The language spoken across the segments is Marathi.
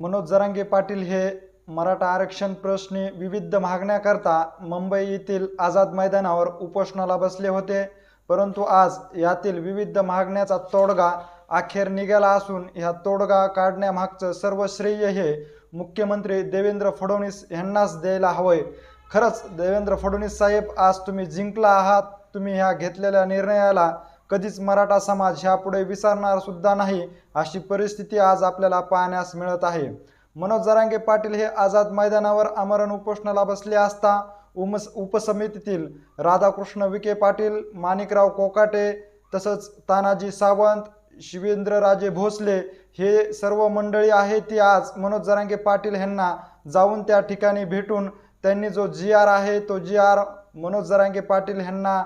मनोज जरांगे पाटील हे मराठा आरक्षण प्रश्नी विविध मागण्याकरता मुंबई येथील आझाद मैदानावर उपोषणाला बसले होते. परंतु आज यातील विविध मागण्याचा तोडगा अखेर निघाला असून ह्या तोडगा काढण्यामागचं सर्व श्रेय हे मुख्यमंत्री देवेंद्र फडणवीस यांनाच द्यायला हवंय. खरंच देवेंद्र फडणवीस साहेब आज तुम्ही जिंकला आहात तुम्ही ह्या घेतलेल्या निर्णयाला कधीच मराठा समाज ह्यापुढे विसरणार सुद्धा नाही अशी परिस्थिती आज आपल्याला पाहण्यास मिळत आहे. मनोज जरांगे पाटील हे आझाद मैदानावर आमरण उपोषणाला बसले असता उमस उपसमितीतील राधाकृष्ण विखे पाटील माणिकराव कोकाटे तसंच तानाजी सावंत शिवेंद्रराजे भोसले हे सर्व मंडळी आहे ती आज मनोज जरांगे पाटील यांना जाऊन त्या ठिकाणी भेटून त्यांनी जो जी आर आहे तो जी आर मनोज जरांगे पाटील यांना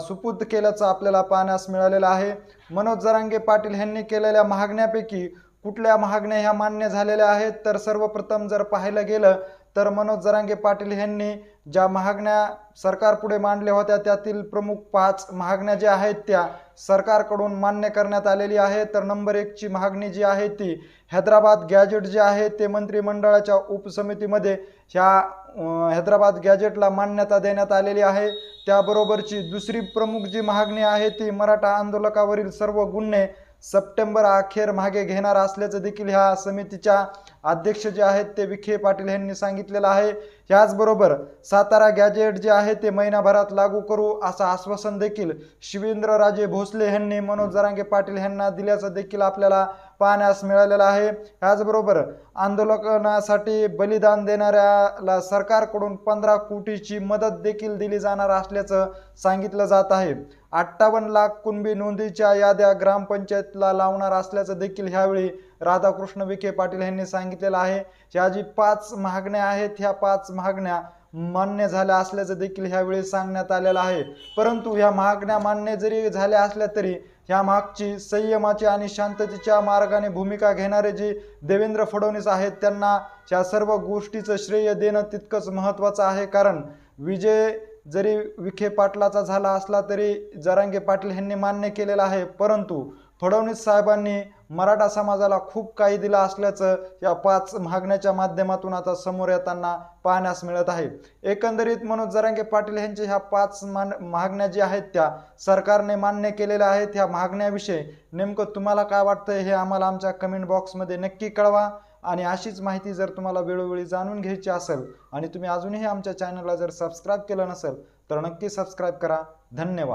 सुपूर्द केल्याचं आपल्याला पाहण्यास मिळालेलं आहे. मनोज जरांगे पाटील यांनी केलेल्या मागण्यापैकी कुठल्या मागण्या ह्या मान्य झालेल्या आहेत? तर सर्वप्रथम जर पाहायला गेलं तर मनोज जरांगे पाटील यांनी ज्या मागण्या सरकारपुढे मांडल्या होत्या त्यातील प्रमुख पाच मागण्या ज्या आहेत त्या सरकारकडून मान्य करण्यात आलेली आहे तर नंबर एकची मागणी जी आहे ती हैदराबाद गॅजेट जे आहे ते मंत्रिमंडळाच्या उपसमितीमध्ये ह्या हैदराबाद गॅजेटला मान्यता देण्यात आलेली आहे. त्याबरोबरची दुसरी प्रमुख जी मागणी आहे ती मराठा आंदोलकावरील सर्व गुन्हे सप्टेंबर अखेर मागे घेणार असल्याचं देखील ह्या समितीच्या अध्यक्ष जे आहेत ते विखे पाटील यांनी सांगितलेलं आहे. याचबरोबर सातारा गॅजेट जे आहे ते महिनाभरात लागू करू असं आश्वासन देखील शिवेंद्रराजे भोसले यांनी मनोज जरांगे पाटील यांना दिल्याचं देखील आपल्याला पाहण्यास मिळालेलं आहे. याचबरोबर आंदोलनासाठी बलिदान देणाऱ्याला सरकारकडून पंधरा कोटीची मदत देखील दिली जाणार असल्याचं सांगितलं जात आहे. अठ्ठावन्न लाख कुणबी नोंदीच्या याद्या ग्रामपंचायतला लावणार असल्याचं देखील ह्यावेळी राधाकृष्ण विखे पाटील यांनी सांगितलेलं आहे. ह्या जी पाच मागण्या आहेत ह्या पाच मागण्या मान्य झाल्या असल्याचं देखील ह्यावेळी सांगण्यात आलेलं आहे. परंतु ह्या मागण्या मान्य जरी झाल्या असल्या तरी ह्या मागची संयमाची आणि शांततेच्या मार्गाने भूमिका घेणारे जे देवेंद्र फडणवीस आहेत त्यांना या सर्व गोष्टीचं श्रेय देणं तितकंच महत्त्वाचं आहे. कारण विजय जरी विखे पाटलाचा झाला असला तरी जरांगे पाटील यांनी मान्य केलेला आहे. परंतु फडणवीस साहेबांनी मराठा समाजाला खूप काही दिलं असल्याचं या पाच मागण्याच्या माध्यमातून आता समोर येताना पाहण्यास मिळत आहे. एकंदरीत मनोज जरांगे पाटील यांचे ह्या पाच मान मागण्या ज्या आहेत त्या सरकारने मान्य केलेल्या आहेत ह्या मागण्याविषयी नेमकं तुम्हाला काय वाटतं हे आम्हाला आमच्या कमेंट बॉक्समध्ये नक्की कळवा आणि अशीच माहिती जर तुम्हाला वेळोवेळी जाणून घ्यायची असेल आणि तुम्ही अजूनही आमच्या चॅनलला जर सबस्क्राईब केलं नसेल तर नक्की सबस्क्राईब करा. धन्यवाद.